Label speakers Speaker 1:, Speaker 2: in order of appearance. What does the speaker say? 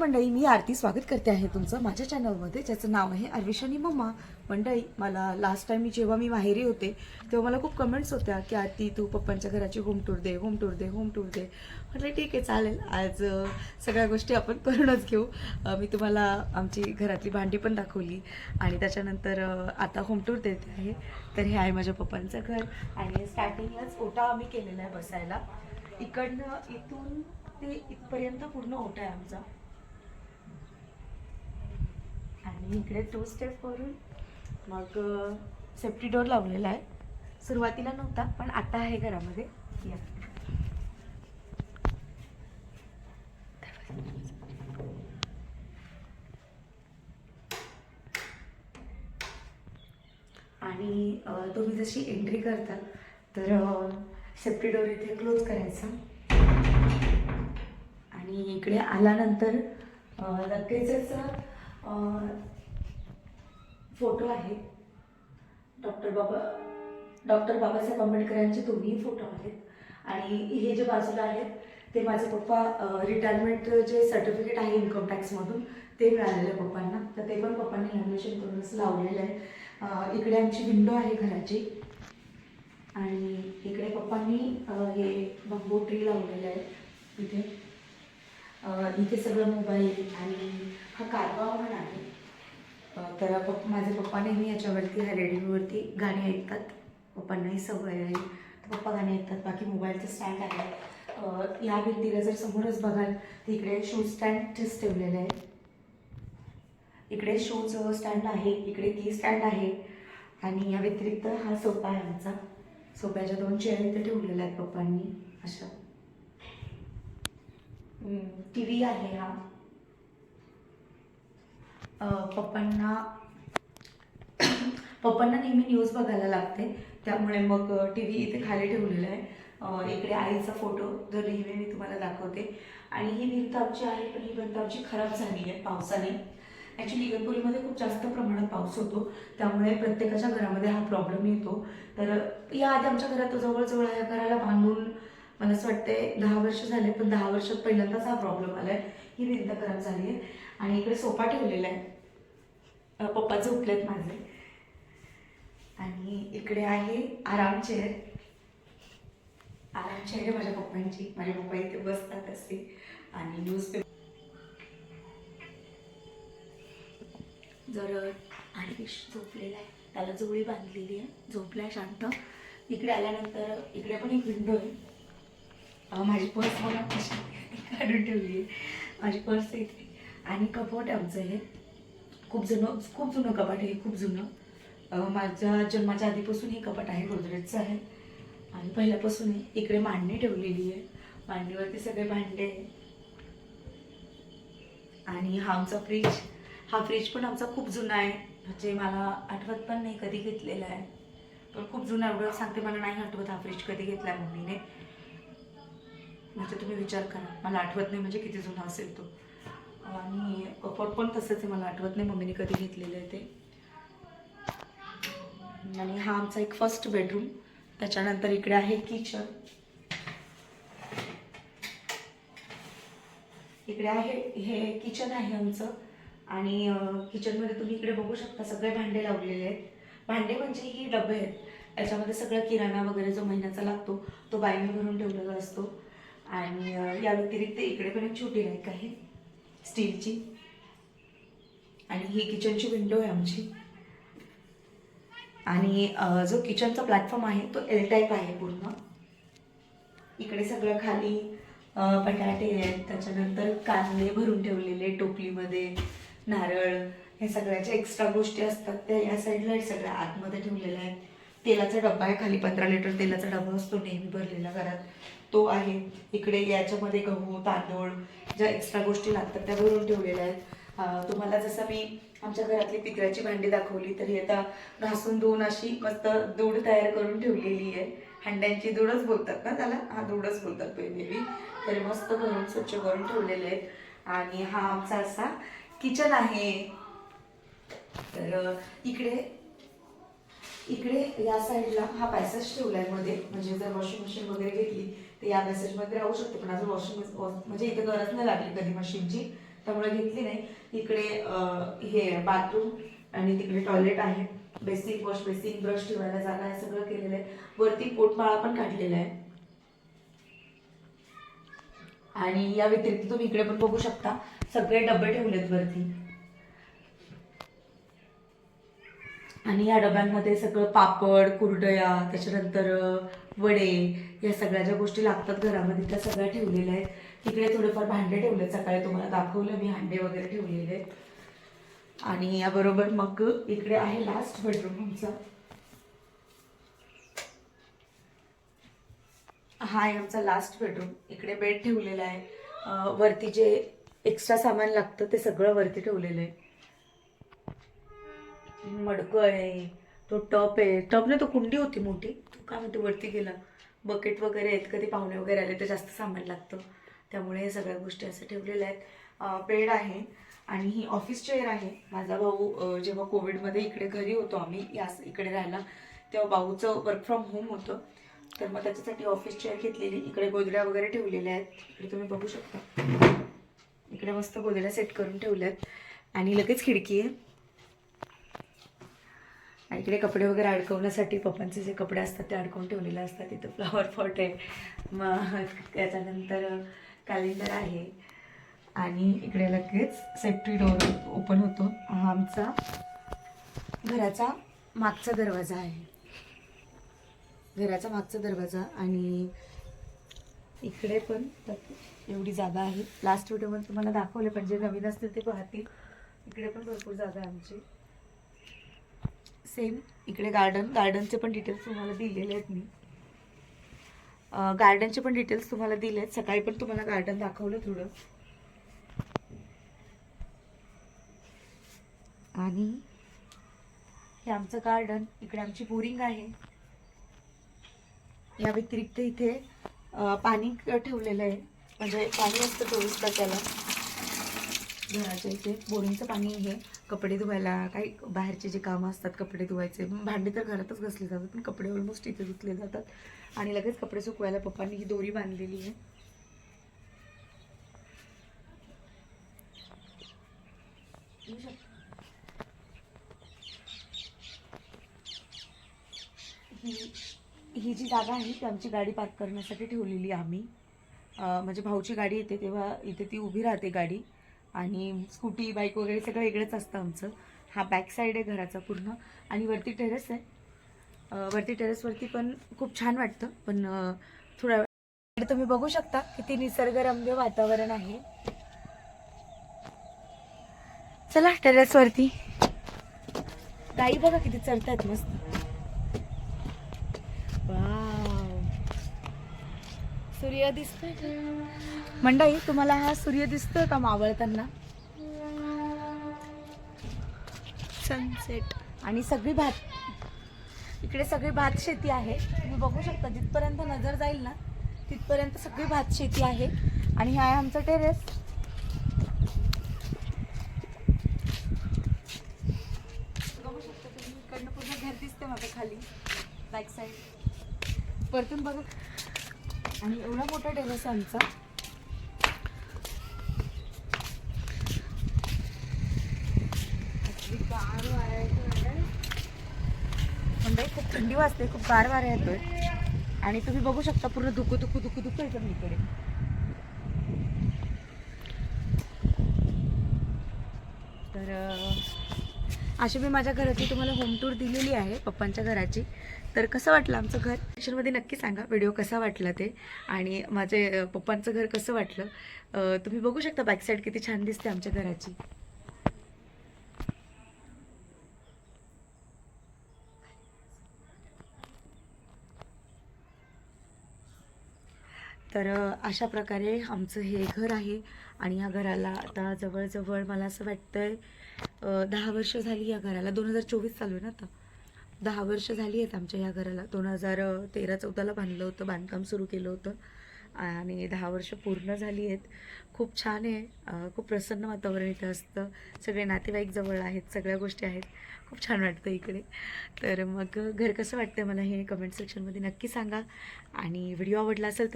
Speaker 1: मंडळी मी आरती स्वागत करते आहे तुमचं माझ्या चॅनलमध्ये ज्याचं नाव आहे अर्विशानी मम्मा. मंडळी मला लास्ट टाईम मी जेव्हा मी माहेरी होते तेव्हा मला खूप कमेंट्स होत्या की आरती तू पप्पांच्या घराची होम टूर दे होम टूर दे होम टूर दे. म्हटलं ठीक आहे चालेल. आज सगळ्या गोष्टी आपण करूनच घेऊ. मी तुम्हाला आमची घरातली भांडी पण दाखवली आणि त्याच्यानंतर आता होम टूर देते आहे. तर हे आहे माझ्या पप्पांचं घर आणि स्टार्टिंगलाच ओटा आम्ही केलेला आहे बसायला. इकडनं इथून ते इथपर्यंत पूर्ण ओटा आहे आमचा. आणि इकडे टू स्टेप करून मग सेफ्टी डोर लावलेला आहे. सुरुवातीला नव्हता पण आता आहे घरामध्ये. या. आणि तुम्ही जशी एंट्री करता तर सेफ्टी डोर इथे क्लोज करायचा. आणि इकडे आल्यानंतर लगेचच फोटो आहे. डॉक्टर बाबा डॉक्टर बाबासाहेब आंबेडकर यांचे दोन्ही फोटो आहेत. आणि हे जे बाजूला आहेत ते माझे पप्पा रिटायरमेंट जे सर्टिफिकेट आहे इन्कम टॅक्समधून ते मिळालेलं आहे पप्पांना. तर ते पण पप्पांनी लॅमिनेशन करूनच लावलेलं आहे. इकडे आमची विंडो आहे घराची. आणि इकडे पप्पांनी हे बंबू ट्री लावलेलं आहे. इथे. इथे सगळं मोबाईल आणि हा कारवा पण आहे. तर पप्पा माझे पप्पा नेहमी याच्यावरती ह्या रेडिओवरती गाणी ऐकतात. पप्पांनाही सवय आहे. तर पप्पा गाणी ऐकतात बाकी मोबाईलचं स्टँड आहे या भिंतीला जर समोरच बघाल तर इकडे शूज स्टँडच ठेवलेलं आहे. इकडे शूज स्टँड आहे इकडे की स्टँड आहे. आणि या व्यतिरिक्त हा सोफा आहे आमचा. सोफ्याच्या दोन चेअर इथे ठेवलेल्या आहेत पप्पांनी. अशा. टी व्ही आहे हा. पप्पांना पप्पांना नेहमी न्यूज बघायला लागते. त्यामुळे मग टी व्ही इथे खाली ठेवलेला आहे. इकडे आईचा फोटो जो नेहमी मी तुम्हाला दाखवते. आणि ही भिंत आमची आहे पण ही भिंत आमची खराब झाली आहे पावसाने. ॲक्च्युली इगतपुरीमध्ये खूप जास्त प्रमाणात पाऊस होतो. त्यामुळे प्रत्येकाच्या घरामध्ये हा प्रॉब्लेम येतो. तर याआधी आमच्या घरात जवळजवळ या घराला बांधून मला असं वाटतंय दहा वर्ष झाले पण दहा वर्षात पहिल्यांदाच हा प्रॉब्लेम आला आहे ही भिंत खराब झाली आहे. आणि इकडे सोफा ठेवलेला आहे. पप्पा झोपलेत माझे. आणि इकडे आहे आराम चेअर आराम चेअर आहे माझ्या पप्पांची. माझ्या पप्पा इथे बसतात असते आणि न्यूजपेपर जर आणि झोपलेला आहे त्याला जोळी बांधलेली आहे. झोपला शांत. इकडे आल्यानंतर इकडे पण एक विंडो आहे. माझी पर्स मला कशी काढून ठेवली आहे? माझी पर्स इथे आणि कपाट आहे आमचं हे खूप जुनं खूप जुनं कपाट आहे खूप जुनं. माझ्या जन्माच्या आधीपासून हे कपाट आहे गोदरेजचं आहे. आणि पहिल्यापासून इकडे मांडणी ठेवलेली आहे. मांडणीवरती सगळे भांडे. आहे. आणि हा आमचा फ्रीज हा फ्रीज पण आमचा खूप जुना आहे. म्हणजे मला आठवत पण नाही कधी घेतलेला आहे. पण खूप जुना एवढं सांगते मला नाही आठवत हा फ्रीज कधी घेतला मम्मीने. म्हणजे तुम्ही विचार करा. मला आठवत नाही म्हणजे किती जुना असेल तो. आणि कपड पण तसंच आहे मला आठवत नाही मम्मीने कधी घेतलेलं आहे ते. आणि हा आमचा एक फर्स्ट बेडरूम त्याच्यानंतर इकडे आहे किचन इकडे आहे हे किचन आहे आमचं. आणि किचनमध्ये तुम्ही इकडे बघू शकता सगळे भांडे लावलेले आहेत. भांडे म्हणजे ही डबे आहेत. याच्यामध्ये सगळं किराणा वगैरे जो महिन्याचा लागतो तो बाईने भरून ठेवलेला असतो. आणि या व्यतिरिक्त इकडे पण एक छोटी रॅक आहे स्टीलची. आणि ही किचनची विंडो आहे आमची. आणि जो किचनचा प्लॅटफॉर्म आहे तो एल टाईप आहे पूर्ण. इकडे सगळं खाली बटाटे आहेत त्याच्यानंतर कांदे भरून ठेवलेले टोपलीमध्ये नारळ हे सगळ्याच्या एक्स्ट्रा गोष्टी असतात त्या या साईडला सगळ्या आतमध्ये ठेवलेल्या आहेत. तेलाचा डब्बा आहे खाली पंधरा लिटर तेलाचा डब्बा असतो नेहमी भरलेला घरात. तो आहे. इकडे याच्यामध्ये गहू तांदूळ ज्या एक्स्ट्रा गोष्टी लागतात त्या भरून ठेवलेल्या आहेत. तुम्हाला जसं मी आमच्या घरातली पित्राची भांडी दाखवली तरी आता घासून धुवून अशी मस्त दूड तयार करून ठेवलेली आहे. हंड्यांची दूडच बोलतात ना त्याला? हा दूडच बोलतात पहिले तर मस्त भरून स्वच्छ करून ठेवलेले आहेत. आणि हा आमचा असा किचन आहे. तर इकडे इकडे या साईडला हा पॅसेज ठेवलायमध्ये. म्हणजे जर वॉशिंग मशीन वगैरे घेतली तर या पॅसेजमध्ये राहू शकते. पण अजून वॉशिंग म्हणजे इथे गरज नाही लागली कधी मशीनची त्यामुळे घेतली नाही. इकडे हे बाथरूम आणि तिकडे टॉयलेट आहे. बेसिक वॉश बेसिक ब्रश ठेवायला जागा आहे सगळं केलेलं आहे. वरती पोटमाळा पण काढलेला आहे. आणि या व्यतिरिक्त तुम्ही इकडे पण बघू शकता. सगळे डबे ठेवलेत वरती. आणि या डब्यांमध्ये सगळं पापड कुरडया त्याच्यानंतर वडे या सगळ्या ज्या गोष्टी लागतात घरामध्ये त्या सगळ्या ठेवलेल्या आहेत. इकडे थोडेफार भांडे ठेवले सकाळी. तुम्हाला दाखवलं मी हांडे वगैरे ठेवलेले आहेत. आणि याबरोबर मग इकडे आहे लास्ट बेडरूम आमचा हा आहे आमचा लास्ट बेडरूम इकडे बेड ठेवलेला आहे. वरती जे एक्स्ट्रा सामान लागतं ते सगळं वरती ठेवलेलं आहे. मडकं आहे तो टप आहे. टप नाही तो कुंडी होती मोठी. तो काय म्हणते वरती गेला. बकेट वगैरे आहेत कधी पाहुणे वगैरे आले तर जास्त सामान लागतं. त्यामुळे हे सगळ्या गोष्टी असं ठेवलेल्या आहेत. बेड आहे आणि ही ऑफिस चेअर आहे. माझा भाऊ जेव्हा कोविडमध्ये इकडे घरी होतो आम्ही या इकडे राहायला तेव्हा भाऊचं वर्क फ्रॉम होम होतं. तर मग त्याच्यासाठी ऑफिस चेअर घेतलेली. इकडे गोदड्या वगैरे ठेवलेल्या आहेत. इकडे तुम्ही बघू शकता. इकडे मस्त गोदड्या सेट करून ठेवल्या आहेत आणि लगेच खिडकी आहे. आणि इकडे कपडे वगैरे अडकवण्यासाठी पप्पांचे जे कपडे असतात ते अडकवून ठेवलेले असतात. तिथं फ्लॉवर पॉट आहे. मग त्याच्यानंतर कॅलेंडर आहे. आणि इकडे लगेच सेफ्टी डोअर ओपन होतो. हा आमचा घराचा मागचा दरवाजा आहे. घराचा मागचा दरवाजा आणि इकडे पण एवढी जागा आहे. लास्ट व्हिडिओमध्ये तुम्हाला दाखवले पण जे नवीन असतील ते पाहतील. इकडे पण भरपूर जागा आहे आमची. सेम इकडे गार्डन गार्डनचे पण डिटेल्स तुम्हाला दिलेले आहेत मी. गार्डनचे पण डिटेल्स तुम्हाला दिले आहेत सकाळी पण तुम्हाला गार्डन दाखवलं थोडं. आणि हे आमचं गार्डन इकडे आमची बोरिंग आहे. या व्यतिरिक्त इथे पाणी ठेवलेलं आहे. म्हणजे पाणी असतं चोवीस तासाला. घराच्या इथे बोरिंगचं पाणी आहे. कपडे धुवायला काही बाहेरचे जे कामं असतात कपडे धुवायचे भांडे तर घरातच घासले जातात पण कपडे ऑलमोस्ट इथे धुतले जातात. आणि लगेच कपडे सुकवायला पप्पांनी ही दोरी बांधलेली आहे. ही ही जी जागा आहे ती आमची गाडी पार्क करण्यासाठी ठेवलेली आहे आम्ही म्हणजे भाऊची गाडी येते तेव्हा इथे ती उभी राहते गाडी. आणि स्कूटी बाईक वगैरे सगळं वेगळंच असतं आमचं. हा बॅक साईड आहे घराचा पूर्ण. आणि वरती टेरेस आहे. वरती टेरेसवरती पण खूप छान वाटतं. पण थोडा वेळ तुम्ही बघू शकता किती निसर्गरम्य वातावरण आहे. चला टेरेसवरती गाई बघा किती चढतात मस्त. सूर्य दिसतोय मंडई मंडळी तुम्हाला हा सूर्य दिसतोय का मावळताना? सनसेट आणि सगळी भात. इकडे सगळी भात शेती आहे. तुम्ही बघू शकता जिथपर्यंत नजर जाईल ना तिथपर्यंत सगळी भात शेती आहे. आणि हा आहे आमचा टेरेस बघू शकता तुम्ही इकडनं पूर्ण घर दिसते माझं खाली. बॅक साईड परतून बघा. आणि एवढा मोठा टेरेस आहे आमचा. म्हणजे खूप थंडी वाजते खूप गार वारा येतोय. आणि तुम्ही बघू शकता पूर्ण धुकू धुकू धुकू धुकू येतं इकडे तर अशी मी माझ्या घराची तुम्हाला होम टूर दिलेली आहे पप्पांच्या घराची. तर कसं वाटलं आमचं घर? सेक्शनमध्ये नक्की सांगा व्हिडिओ कसा वाटला ते? आणि माझे पप्पांचं घर कसं वाटलं? तुम्ही बघू शकता बॅक साईड किती छान दिसते आमच्या घराची. तर अशा प्रकारे आमचं हे घर आहे आणि या घराला आता जवळजवळ मला असं वाटतंय आहे दहा वर्ष झाली या घराला. दोन हजार चोवीस चालू आहे ना आता. दहा वर्ष झाली आहेत आमच्या या घराला. दोन हजार तेरा चौदाला बांधलं होतं बांधकाम सुरू केलं होतं आणि दहा वर्ष पूर्ण झाली आहेत. खूप छान आहे. खूप प्रसन्न वातावरण इथं असतं. सगळे नातेवाईक जवळ आहेत सगळ्या गोष्टी आहेत. खूप छान वाटतं इकडे. तर मग घर कसं वाटतं मला हे कमेंट सेक्शनमध्ये नक्की सांगा आणि व्हिडिओ आवडला असेल तर